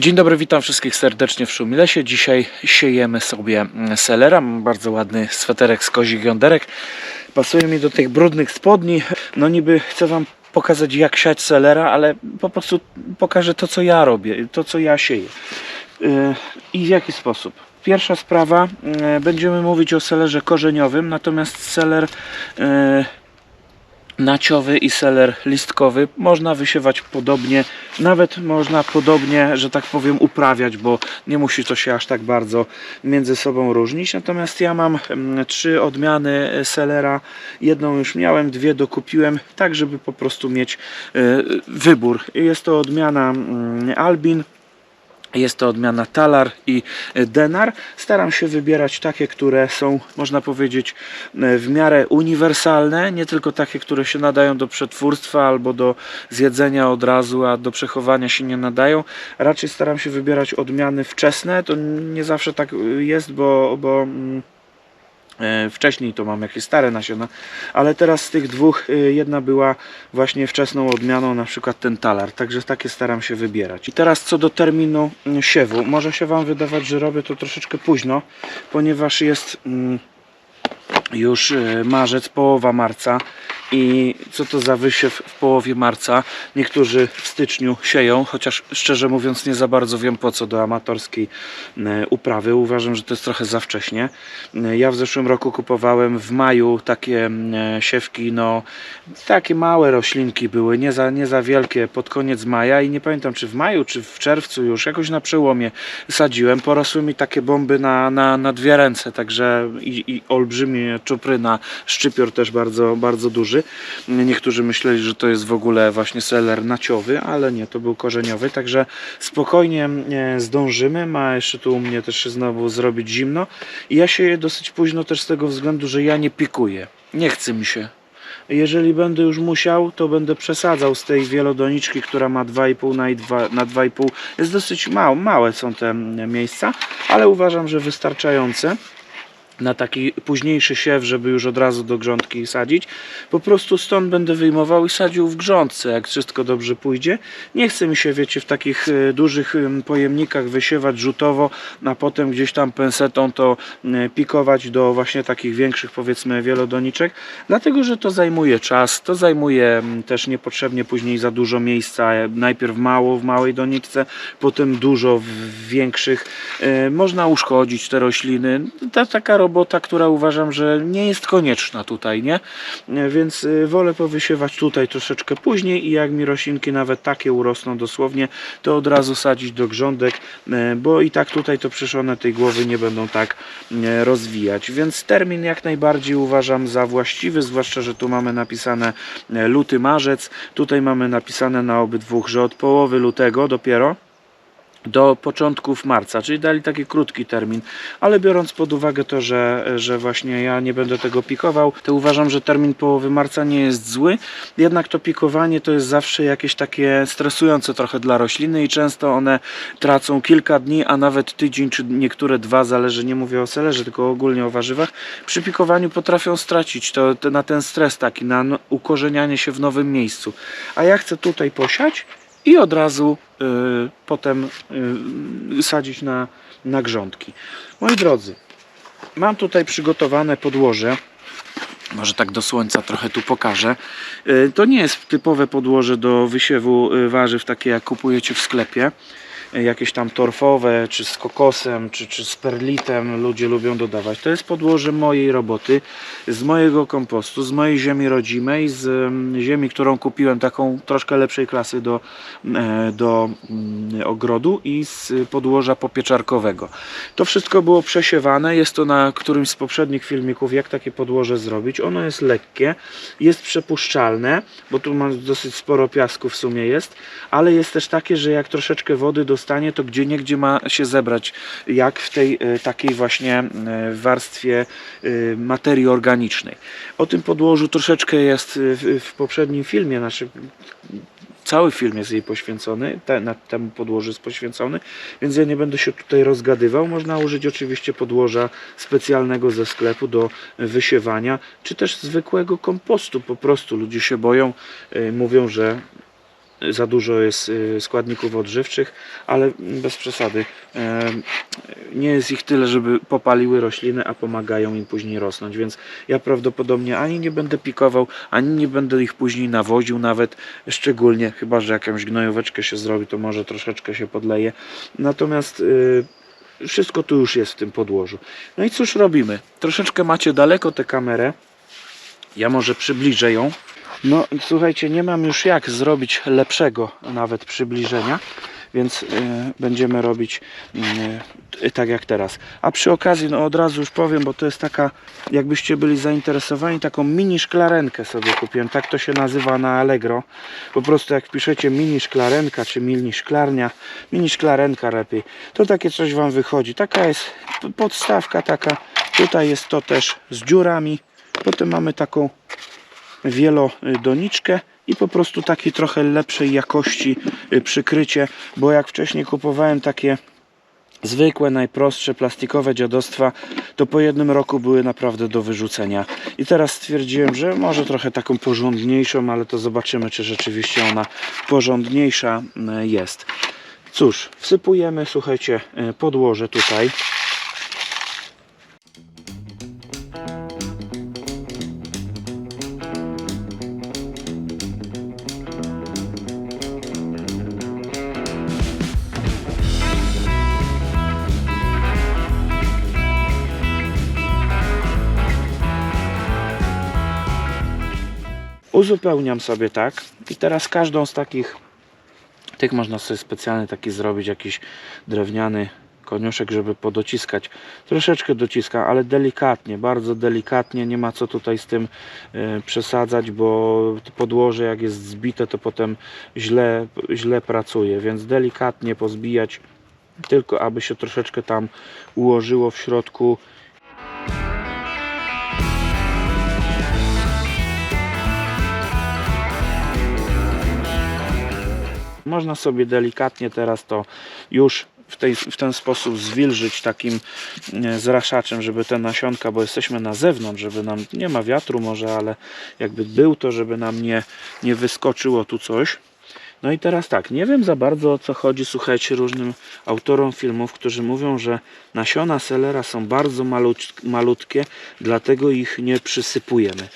Dzień dobry, witam wszystkich serdecznie w Szumilesie. Dzisiaj siejemy sobie mm, selera. Mam bardzo ładny sweterek z kozich jąderek. Pasuje mi do tych brudnych spodni. No niby chcę wam pokazać jak siać selera, ale po prostu pokażę to co ja robię, to co ja sieję. Yy, I w jaki sposób? Pierwsza sprawa, yy, będziemy mówić o selerze korzeniowym, natomiast seler yy, naciowy i seler listkowy można wysiewać podobnie, nawet można podobnie, że tak powiem, uprawiać, bo nie musi to się aż tak bardzo między sobą różnić. Natomiast ja mam mm, trzy odmiany selera. Jedną już miałem, dwie dokupiłem, tak żeby po prostu mieć e, wybór. Jest to odmiana mm, Albin. Jest to odmiana Talar i Denar. Staram się wybierać takie, które są, można powiedzieć, e, w miarę uniwersalne, nie tylko takie, które się nadają do przetwórstwa albo do zjedzenia od razu, a do przechowania się nie nadają. Raczej staram się wybierać odmiany wczesne. To nie zawsze tak jest, bo, bo mm, E, Wcześniej to mam jakieś stare nasiona, ale teraz z tych dwóch e, jedna była właśnie wczesną odmianą, na przykład ten talar, także takie staram się wybierać. I teraz co do terminu mm, siewu, może się Wam wydawać, że robię to troszeczkę późno, ponieważ jest mm, już e, marzec, połowa marca i co to za wysiew w połowie marca. Niektórzy w styczniu sieją, chociaż szczerze mówiąc nie za bardzo wiem po co do amatorskiej e, uprawy. Uważam, że to jest trochę za wcześnie. E, Ja w zeszłym roku kupowałem w maju takie e, siewki, no takie małe roślinki były, nie za, nie za wielkie pod koniec maja i nie pamiętam czy w maju, czy w czerwcu już, jakoś na przełomie sadziłem. Porosły mi takie bomby na, na, na dwie ręce, także i, i olbrzymie czupryna, szczypior też bardzo, bardzo duży. Niektórzy myśleli, że to jest w ogóle właśnie seler naciowy, ale nie, to był korzeniowy, także spokojnie e, zdążymy. Ma jeszcze tu u mnie też znowu zrobić zimno. I ja się dosyć późno też z tego względu, że ja nie pikuję. Nie chce mi się. Jeżeli będę już musiał, to będę przesadzał z tej wielodoniczki, która ma 2,5 na 2 na 2,5. Jest dosyć mało, małe są te miejsca, ale uważam, że wystarczające na taki późniejszy siew, żeby już od razu do grządki sadzić. Po prostu stąd będę wyjmował i sadził w grządce, jak wszystko dobrze pójdzie. Nie chce mi się, wiecie, w takich e, dużych em, pojemnikach wysiewać rzutowo, a potem gdzieś tam pensetą to pikować do właśnie takich większych, powiedzmy, wielodoniczek, dlatego, że to zajmuje czas, to zajmuje też niepotrzebnie później za dużo miejsca, e, najpierw mało w małej doniczce, potem dużo w większych. E, Można uszkodzić te rośliny. To taka robota, która uważam, że nie jest konieczna tutaj, nie? E, Więc e, wolę powysiewać tutaj troszeczkę później i jak mi roślinki nawet takie urosną dosłownie, to od razu sadzić do grządek, e, bo i tak tutaj to przecież tej głowy nie będą tak rozwijać. Więc termin jak najbardziej uważam za właściwy, zwłaszcza, że tu mamy napisane luty, marzec. Tutaj mamy napisane na obydwu, że od połowy lutego dopiero do początków marca, czyli dali taki krótki termin, ale biorąc pod uwagę to, że, że właśnie ja nie będę tego pikował, to uważam, że termin połowy marca nie jest zły, jednak to pikowanie to jest zawsze jakieś takie stresujące trochę dla rośliny i często one tracą kilka dni, a nawet tydzień, czy niektóre dwa, zależy, nie mówię o selerze, tylko ogólnie o warzywach, przy pikowaniu potrafią stracić to, to na ten stres taki, na ukorzenianie się w nowym miejscu. A ja chcę tutaj posiać i od razu y, potem y, sadzić na, na grządki. Moi drodzy, mam tutaj przygotowane podłoże. Może tak do słońca trochę tu pokażę. Y, To nie jest typowe podłoże do wysiewu y, warzyw, takie jak kupujecie w sklepie. Jakieś tam torfowe, czy z kokosem, czy, czy z perlitem ludzie lubią dodawać. To jest podłoże mojej roboty, z mojego kompostu, z mojej ziemi rodzimej, z mm, ziemi, którą kupiłem taką troszkę lepszej klasy do, e, do mm, ogrodu i z podłoża popieczarkowego. To wszystko było przesiewane. Jest to na którymś z poprzednich filmików, jak takie podłoże zrobić. Ono jest lekkie, jest przepuszczalne, bo tu ma dosyć sporo piasku w sumie jest, ale jest też takie, że jak troszeczkę wody dostanie, to gdzie niegdzie ma się zebrać, jak w tej e, takiej właśnie e, warstwie e, materii organicznej. O tym podłożu troszeczkę jest w, poprzednim filmie, znaczy cały film jest jej poświęcony, te, na temu podłożu jest poświęcony, więc ja nie będę się tutaj rozgadywał. Można użyć oczywiście podłoża specjalnego ze sklepu do wysiewania, czy też zwykłego kompostu po prostu. Ludzie się boją, mówią, że za dużo jest y, składników odżywczych, ale bez przesady. em, Nie jest ich tyle, żeby popaliły rośliny, a pomagają im później rosnąć, więc ja prawdopodobnie ani nie będę pikował, ani nie będę ich później nawoził nawet, szczególnie chyba, że jakąś gnojóweczkę się zrobi, to może troszeczkę się podleje. Natomiast y, wszystko tu już jest w tym podłożu. No i cóż robimy? Troszeczkę macie daleko tę kamerę. Ja może przybliżę ją. No słuchajcie, nie mam już jak zrobić lepszego nawet przybliżenia, więc y, będziemy robić y, tak jak teraz. A przy okazji, no od razu już powiem, bo to jest taka, jakbyście byli zainteresowani, taką mini szklarenkę sobie kupiłem. Tak to się nazywa na Allegro. Po prostu jak piszecie mini szklarenka, czy mini szklarnia, mini szklarenka lepiej, to takie coś Wam wychodzi. Taka jest podstawka taka. Tutaj jest to też z dziurami. Potem mamy taką wielodoniczkę i po prostu takiej trochę lepszej jakości y, przykrycie, bo jak wcześniej kupowałem takie zwykłe, najprostsze, plastikowe dziadostwa, to po jednym roku były naprawdę do wyrzucenia. I teraz stwierdziłem, że może trochę taką porządniejszą, ale to zobaczymy, czy rzeczywiście ona porządniejsza y, jest. Cóż, wsypujemy, słuchajcie, y, podłoże tutaj. Uzupełniam sobie tak i teraz każdą z takich tych można sobie specjalny taki zrobić jakiś drewniany koniuszek, żeby podociskać. Troszeczkę dociska, ale delikatnie, bardzo delikatnie. Nie ma co tutaj z tym e, przesadzać, bo podłoże jak jest zbite, to potem źle, źle pracuje, więc delikatnie pozbijać, tylko aby się troszeczkę tam ułożyło w środku. Można sobie delikatnie teraz to już w, tej, w ten sposób zwilżyć takim e, zraszaczem, żeby te nasionka, bo jesteśmy na zewnątrz, żeby nam, nie ma wiatru może, ale jakby był to, żeby nam nie, nie wyskoczyło tu coś. No i teraz tak, nie wiem za bardzo o co chodzi, słuchajcie, różnym autorom filmów, którzy mówią, że nasiona selera są bardzo malut, malutkie, dlatego ich nie przysypujemy.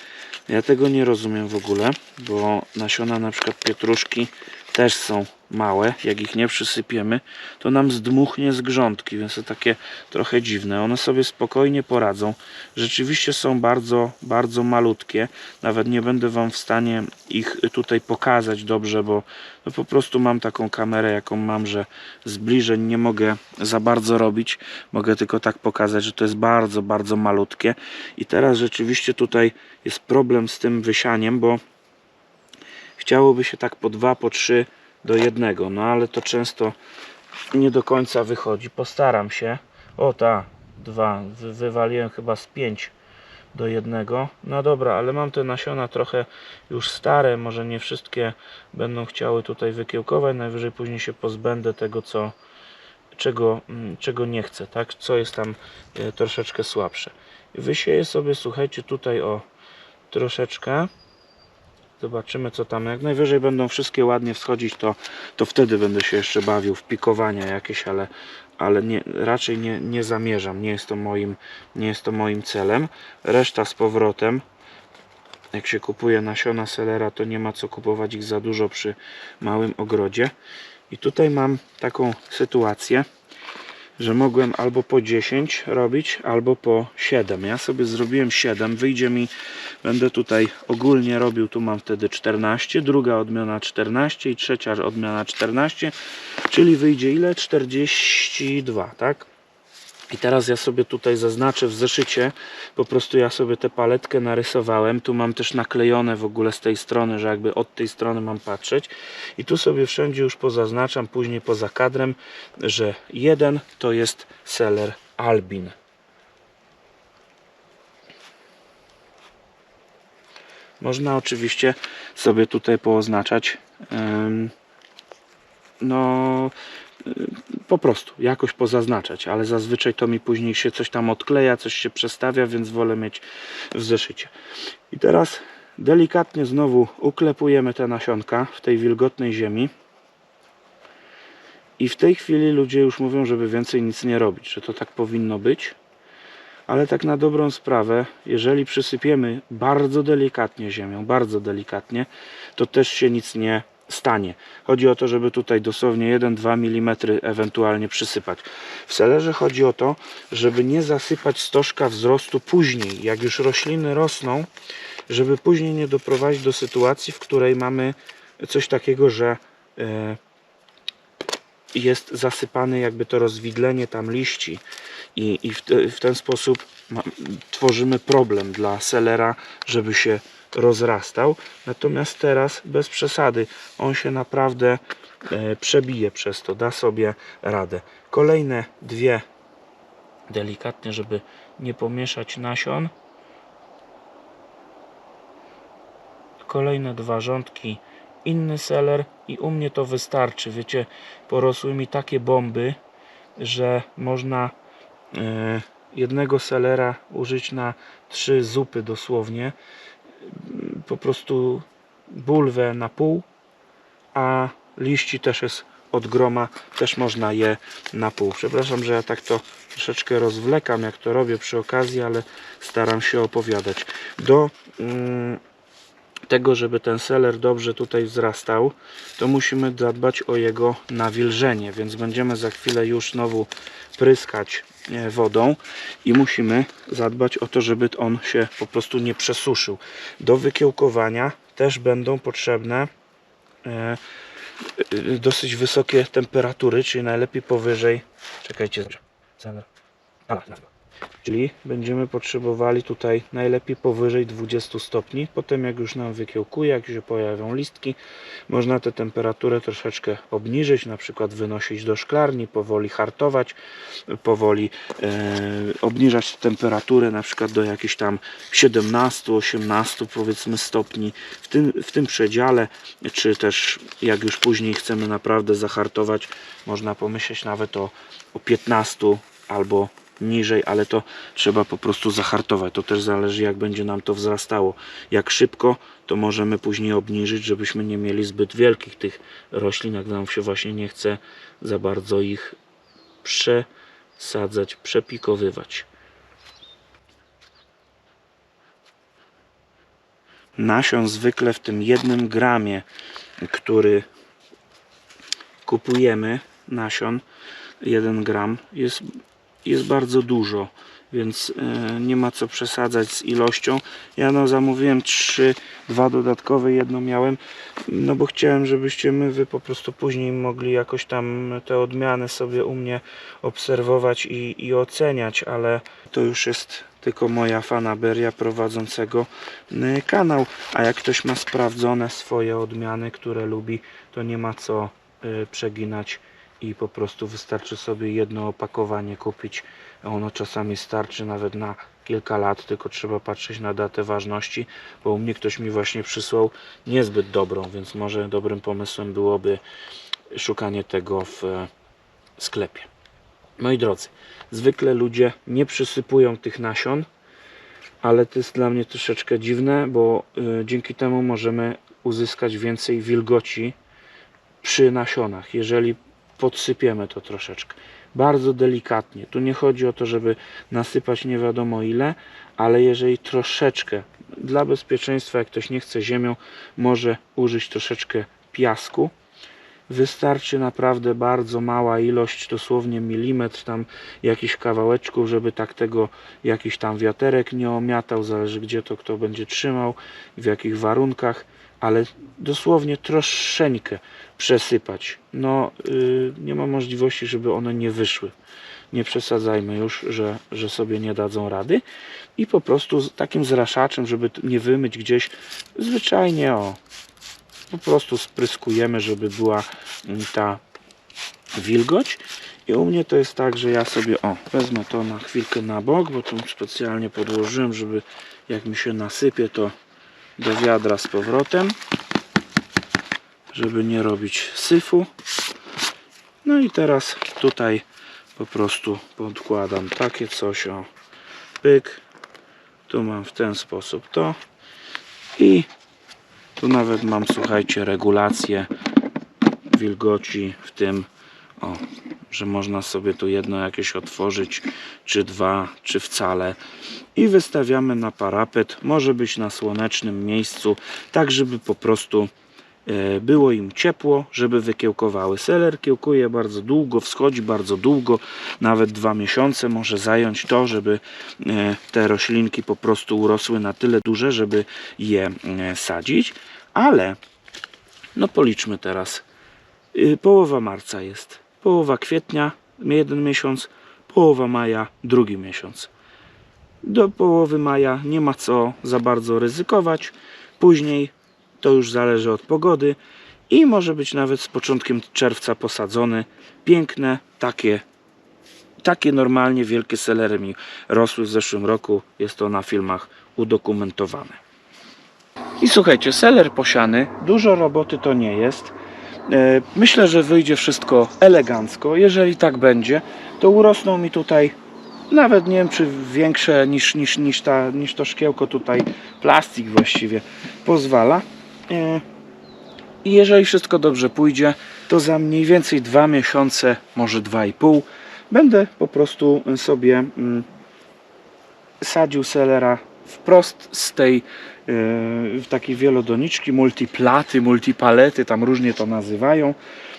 Ja tego nie rozumiem w ogóle, bo nasiona na przykład pietruszki też są małe. Jak ich nie przysypiemy, to nam zdmuchnie z grządki, więc to takie trochę dziwne. One sobie spokojnie poradzą. Rzeczywiście są bardzo, bardzo malutkie. Nawet nie będę Wam w stanie ich tutaj pokazać dobrze, bo no po prostu mam taką kamerę, jaką mam, że zbliżeń nie mogę za bardzo robić. Mogę tylko tak pokazać, że to jest bardzo, bardzo malutkie. I teraz rzeczywiście tutaj jest problem z tym wysianiem, bo chciałoby się tak po dwa, po trzy do jednego, no ale to często nie do końca wychodzi. Postaram się. O ta, dwa, Wy, wywaliłem chyba z pięć do jednego. No dobra, ale mam te nasiona trochę już stare, może nie wszystkie będą chciały tutaj wykiełkować, najwyżej później się pozbędę tego, co czego, mm, czego nie chcę, tak? Co jest tam e, troszeczkę słabsze. Wysieję sobie, słuchajcie, tutaj o troszeczkę. Zobaczymy co tam. Jak najwyżej będą wszystkie ładnie wschodzić, to, to wtedy będę się jeszcze bawił w pikowania jakieś, ale, ale nie, raczej nie, nie zamierzam. Nie jest, to moim, nie jest to moim celem. Reszta z powrotem. Jak się kupuje nasiona selera, to nie ma co kupować ich za dużo przy małym ogrodzie. I tutaj mam taką sytuację, że mogłem albo po 10 robić, albo po 7. Ja sobie zrobiłem 7, wyjdzie mi, będę tutaj ogólnie robił, tu mam wtedy 14, druga odmiana 14 i trzecia odmiana 14, czyli wyjdzie ile? 42, tak? I teraz ja sobie tutaj zaznaczę w zeszycie, po prostu ja sobie tę paletkę narysowałem, tu mam też naklejone w ogóle z tej strony, że jakby od tej strony mam patrzeć i tu sobie wszędzie już pozaznaczam, później poza kadrem, że jeden to jest seller Albin. Można oczywiście sobie tutaj pooznaczać no y, po prostu jakoś pozaznaczać, ale zazwyczaj to mi później się coś tam odkleja, coś się przestawia, więc wolę mieć w zeszycie. I teraz delikatnie znowu uklepujemy te nasionka w tej wilgotnej ziemi. I w tej chwili ludzie już mówią, żeby więcej nic nie robić, że to tak powinno być. Ale tak na dobrą sprawę, jeżeli przysypiemy bardzo delikatnie ziemią, bardzo delikatnie, to też się nic nie stanie. Chodzi o to, żeby tutaj dosłownie 1-2 mm ewentualnie przysypać. W selerze chodzi o to, żeby nie zasypać stożka wzrostu później, jak już rośliny rosną, żeby później nie doprowadzić do sytuacji, w której mamy coś takiego, że e, jest zasypane jakby to rozwidlenie tam liści i, i w, w ten sposób ma, tworzymy problem dla selera, żeby się rozrastał. Natomiast teraz bez przesady on się naprawdę e, przebije przez to, da sobie radę. Kolejne dwie delikatnie, żeby nie pomieszać nasion. Kolejne dwa rządki inny seler i u mnie to wystarczy. Wiecie, porosły mi takie bomby, że można e, jednego selera użyć na trzy zupy dosłownie. Po prostu bulwę na pół, a liści też jest od groma, też można je na pół. Przepraszam, że ja tak to troszeczkę rozwlekam, jak to robię przy okazji, ale staram się opowiadać. Do mm, tego, żeby ten seler dobrze tutaj wzrastał, to musimy zadbać o jego nawilżenie, więc będziemy za chwilę już znowu pryskać e, wodą i musimy zadbać o to, żeby on się po prostu nie przesuszył. Do wykiełkowania też będą potrzebne e, e, dosyć wysokie temperatury, czyli najlepiej powyżej czekajcie, zaraz. Czyli będziemy potrzebowali tutaj najlepiej powyżej 20 stopni. Potem jak już nam wykiełkuje, jak się pojawią listki, można tę temperaturę troszeczkę obniżyć, na przykład wynosić do szklarni, powoli hartować, powoli e, obniżać temperaturę na przykład do jakichś tam 17-18 powiedzmy stopni. W tym, w tym przedziale, czy też jak już później chcemy naprawdę zahartować, można pomyśleć nawet o, o 15 albo niżej, ale to trzeba po prostu zahartować. To też zależy jak będzie nam to wzrastało. Jak szybko, to możemy później obniżyć, żebyśmy nie mieli zbyt wielkich tych roślin, jak nam się właśnie nie chce za bardzo ich przesadzać, przepikowywać. Nasion zwykle w tym jednym gramie, który kupujemy, nasion, 1 gram, jest jest bardzo dużo, więc e, nie ma co przesadzać z ilością. Ja no zamówiłem trzy, dwa dodatkowe, jedno miałem, no bo chciałem, żebyście my wy po prostu później mogli jakoś tam te odmiany sobie u mnie obserwować i, i oceniać, ale to już jest tylko moja fanaberia prowadzącego y, kanał, a jak ktoś ma sprawdzone swoje odmiany, które lubi, to nie ma co y, przeginać i po prostu wystarczy sobie jedno opakowanie kupić. Ono czasami starczy nawet na kilka lat, tylko trzeba patrzeć na datę ważności, bo u mnie ktoś mi właśnie przysłał niezbyt dobrą, więc może dobrym pomysłem byłoby szukanie tego w e, sklepie. Moi drodzy, zwykle ludzie nie przysypują tych nasion, ale to jest dla mnie troszeczkę dziwne, bo y, dzięki temu możemy uzyskać więcej wilgoci przy nasionach. Jeżeli podsypiemy to troszeczkę. Bardzo delikatnie. Tu nie chodzi o to, żeby nasypać nie wiadomo ile, ale jeżeli troszeczkę, dla bezpieczeństwa, jak ktoś nie chce ziemią, może użyć troszeczkę piasku. Wystarczy naprawdę bardzo mała ilość, dosłownie milimetr tam jakichś kawałeczków, żeby tak tego jakiś tam wiaterek nie omiatał, zależy gdzie to kto będzie trzymał, w jakich warunkach ale dosłownie troszeczkę przesypać. No, yy, nie ma możliwości, żeby one nie wyszły. Nie przesadzajmy już, że, że sobie nie dadzą rady. I po prostu z takim zraszaczem, żeby nie wymyć gdzieś, zwyczajnie o, po prostu spryskujemy, żeby była mm, ta wilgoć. I u mnie to jest tak, że ja sobie, o, wezmę to na chwilkę na bok, bo tu specjalnie podłożyłem, żeby jak mi się nasypie, to do wiadra z powrotem żeby nie robić syfu. No i teraz tutaj po prostu podkładam takie coś o pyk. Tu mam w ten sposób to. I tu nawet mam, słuchajcie, regulację wilgoci w tym, o, że można sobie tu jedno jakieś otworzyć, czy dwa, czy wcale. I wystawiamy na parapet, może być na słonecznym miejscu, tak żeby po prostu e, było im ciepło, żeby wykiełkowały. Seler kiełkuje bardzo długo, wschodzi bardzo długo, nawet dwa miesiące może zająć to, żeby e, te roślinki po prostu urosły na tyle duże, żeby je e, sadzić, ale no policzmy teraz. Y, Połowa marca jest, połowa kwietnia, jeden miesiąc, połowa maja, drugi miesiąc. Do połowy maja nie ma co za bardzo ryzykować. Później to już zależy od pogody i może być nawet z początkiem czerwca posadzony. Piękne, takie, takie normalnie wielkie selery mi rosły w zeszłym roku. Jest to na filmach udokumentowane. I słuchajcie, seler posiany, dużo roboty to nie jest. E, Myślę, że wyjdzie wszystko elegancko. Jeżeli tak będzie, to urosną mi tutaj nawet nie wiem, czy większe niż, niż, niż, ta, niż to szkiełko tutaj, plastik właściwie pozwala. E, I jeżeli wszystko dobrze pójdzie, to za mniej więcej dwa miesiące, może dwa i pół, będę po prostu sobie mm, sadził selera wprost z tej w takiej wielodoniczki, multiplaty, multipalety, tam różnie to nazywają.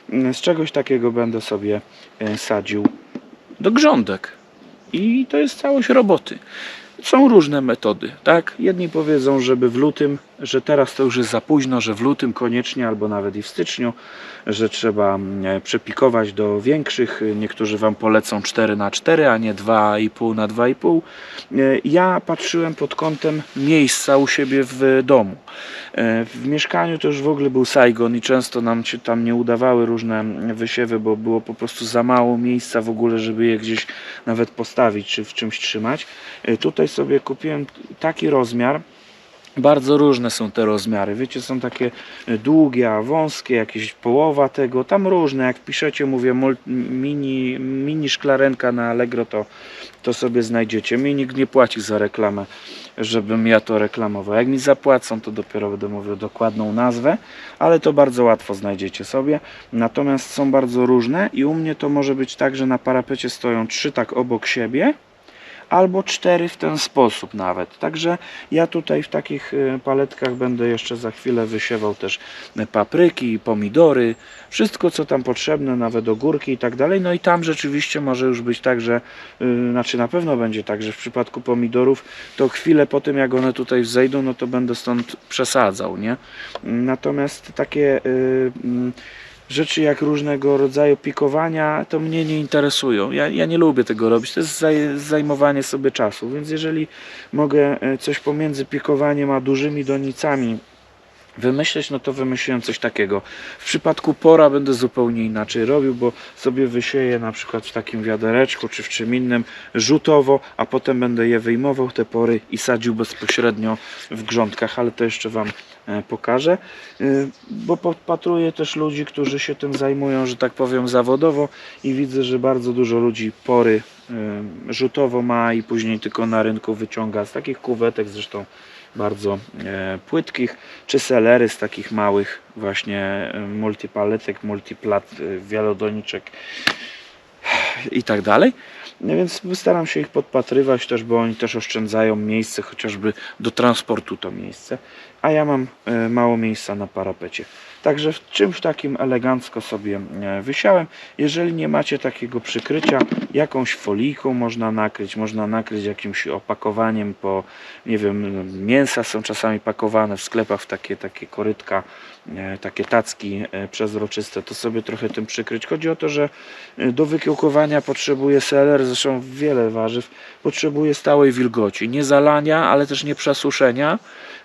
Mm, Z czegoś takiego będę sobie e, sadził do grządek. I to jest całość roboty. Są różne metody, tak? Jedni powiedzą, żeby w lutym, że teraz to już jest za późno, że w lutym koniecznie, albo nawet i w styczniu, że trzeba mm, przepikować do większych. Niektórzy Wam polecą 4 na 4 a nie 2,5 na 2,5 E, Ja patrzyłem pod kątem miejsca u siebie w domu. E, W mieszkaniu to już w ogóle był Saigon i często nam się tam nie udawały różne wysiewy, bo było po prostu za mało miejsca w ogóle, żeby je gdzieś nawet postawić czy w czymś trzymać. E, Tutaj sobie kupiłem taki rozmiar. Bardzo różne są te rozmiary. Wiecie, są takie e, długie, a wąskie, jakieś połowa tego, tam różne. Jak piszecie, mówię, mini, mini szklarenka na Allegro, to, to sobie znajdziecie. Mi nikt nie płaci za reklamę, żebym ja to reklamował. Jak mi zapłacą, to dopiero będę mówił dokładną nazwę, ale to bardzo łatwo znajdziecie sobie. Natomiast są bardzo różne i u mnie to może być tak, że na parapecie stoją trzy tak obok siebie albo cztery w ten sposób nawet. Także ja tutaj w takich y, paletkach będę jeszcze za chwilę wysiewał też papryki, pomidory, wszystko co tam potrzebne, nawet ogórki i tak dalej. No i tam rzeczywiście może już być tak, że y, znaczy na pewno będzie tak, że w przypadku pomidorów to chwilę po tym jak one tutaj wzejdą, no to będę stąd przesadzał, nie? Natomiast takie y, mm, rzeczy jak różnego rodzaju pikowania, to mnie nie interesują. Ja, ja nie lubię tego robić. To jest zaj, zajmowanie sobie czasu. Więc jeżeli mogę e, coś pomiędzy pikowaniem a dużymi donicami wymyśleć, no to wymyśliłem coś takiego. W przypadku pora będę zupełnie inaczej robił, bo sobie wysieję na przykład w takim wiadereczku czy w czym innym rzutowo, a potem będę je wyjmował te pory i sadził bezpośrednio w grządkach, ale to jeszcze Wam e, pokażę, Y, bo podpatruję też ludzi, którzy się tym zajmują, że tak powiem zawodowo i widzę, że bardzo dużo ludzi pory y, rzutowo ma i później tylko na rynku wyciąga z takich kuwetek zresztą bardzo e, płytkich, czy selery z takich małych właśnie e, multipaletek, multiplat, e, wielodoniczek i tak dalej. No więc staram się ich podpatrywać też, bo oni też oszczędzają miejsce, chociażby do transportu to miejsce, a ja mam mało miejsca na parapecie. Także w czymś takim elegancko sobie e, wysiałem. Jeżeli nie macie takiego przykrycia, jakąś folijką można nakryć, można nakryć jakimś opakowaniem po, nie wiem, mięsa są czasami pakowane w sklepach w takie, takie korytka, e, takie tacki e, przezroczyste, to sobie trochę tym przykryć. Chodzi o to, że do wykiełkowania potrzebuje seler, zresztą wiele warzyw, potrzebuje stałej wilgoci. Nie zalania, ale też nie przasuszenia.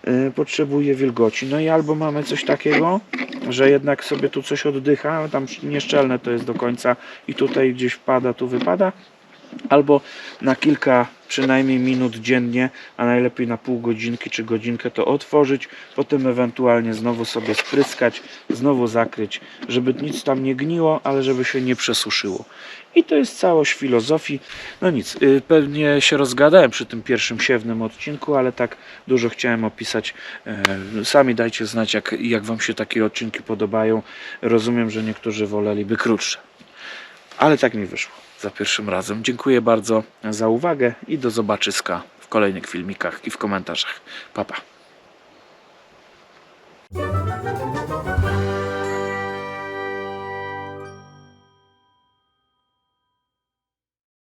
e, Potrzebuje wilgoci. No i albo mamy coś takiego, że jednak sobie tu coś oddycha, tam nieszczelne to jest do końca i tutaj gdzieś wpada, tu wypada. albo na kilka przynajmniej minut dziennie, a najlepiej na pół godzinki czy godzinkę to otworzyć, potem ewentualnie znowu sobie spryskać, znowu zakryć, żeby nic tam nie gniło, ale żeby się nie przesuszyło. I to jest całość filozofii. No nic, y, pewnie się rozgadałem przy tym pierwszym siewnym odcinku, ale tak dużo chciałem opisać. E, Sami dajcie znać, jak, jak Wam się takie odcinki podobają. Rozumiem, że niektórzy woleliby krótsze. Ale tak mi wyszło za pierwszym razem. Dziękuję bardzo za uwagę i do zobaczyska w kolejnych filmikach i w komentarzach. Pa, pa.